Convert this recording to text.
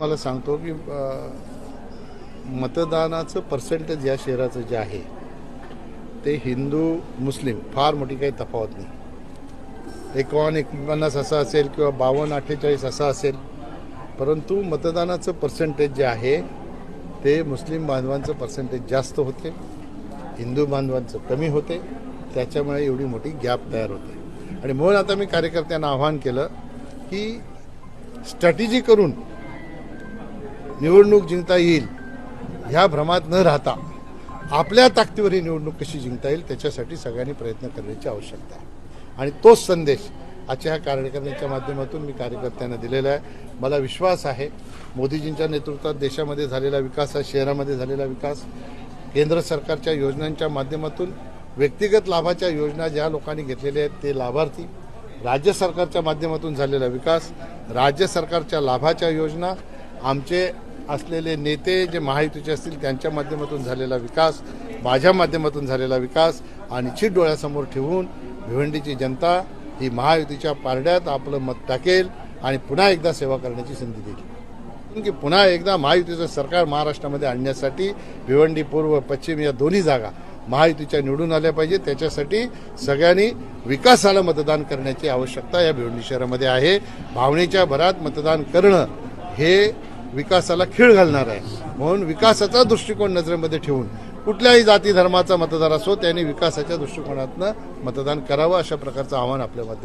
मला सांगतो की मतदानाचं पर्सेंटेज या शहराचं जे आहे ते हिंदू मुस्लिम फार मोठी काही तफावत नाही. एकावन्न एकोणपन्नास असं असेल किंवा बावन्न अठ्ठेचाळीस असं असेल परंतु मतदानाचं पर्सेंटेज जे आहे ते मुस्लिम बांधवांचं पर्सेंटेज जास्त होते हिंदू बांधवांचं कमी होते त्याच्यामुळे एवढी मोठी गॅप तयार होते. आणि म्हणून आता मी कार्यकर्त्यांना आवाहन केलं की स्ट्रॅटेजी करून निवडणूक जिंकता येईल ह्या भ्रमात न राहता आपल्या ताकदीवर ही निवडणूक कशी जिंकता येईल त्याच्यासाठी सगळ्यांनी प्रयत्न करण्याची आवश्यकता आहे. आणि तोच संदेश आजच्या ह्या कार्यकर्त्यांच्या माध्यमातून मी कार्यकर्त्यांना दिलेला आहे. मला विश्वास आहे मोदीजींच्या नेतृत्वात देशामध्ये झालेला विकास हा शहरामध्ये झालेला विकास केंद्र सरकारच्या योजनांच्या माध्यमातून व्यक्तिगत लाभाच्या योजना ज्या लोकांनी घेतलेल्या आहेत ते लाभार्थी राज्य सरकारच्या माध्यमातून झालेला विकास राज्य सरकारच्या लाभाच्या योजना आमचे असलेले नेते जे महायुतीचे असतील त्यांच्या माध्यमातून झालेला विकास माझ्या माध्यमातून झालेला विकास आणि निश्चित डोळ्यासमोर ठेवून भिवंडीची जनता ही महायुतीच्या पारड्यात आपलं मत टाकेल आणि पुन्हा एकदा सेवा करण्याची संधी देईल. की पुन्हा एकदा महायुतीचं सरकार महाराष्ट्रामध्ये आणण्यासाठी भिवंडी पूर्व पश्चिम या दोन्ही जागा महायुतीच्या निवडून आल्या पाहिजे. त्याच्यासाठी सगळ्यांनी विकासाला मतदान करण्याची आवश्यकता या भिवंडी शहरामध्ये आहे. भावनेच्या भरात मतदान करणं हे विकासाला खीळ घालणार आहे. म्हणून विकासाचा दृष्टिकोन नजरेमध्ये ठेवून कुठल्याही जाती धर्माचा मतदार असो त्याने विकासाच्या दृष्टिकोनातनं मतदान करावं अशा प्रकारचं आव्हान आपल्या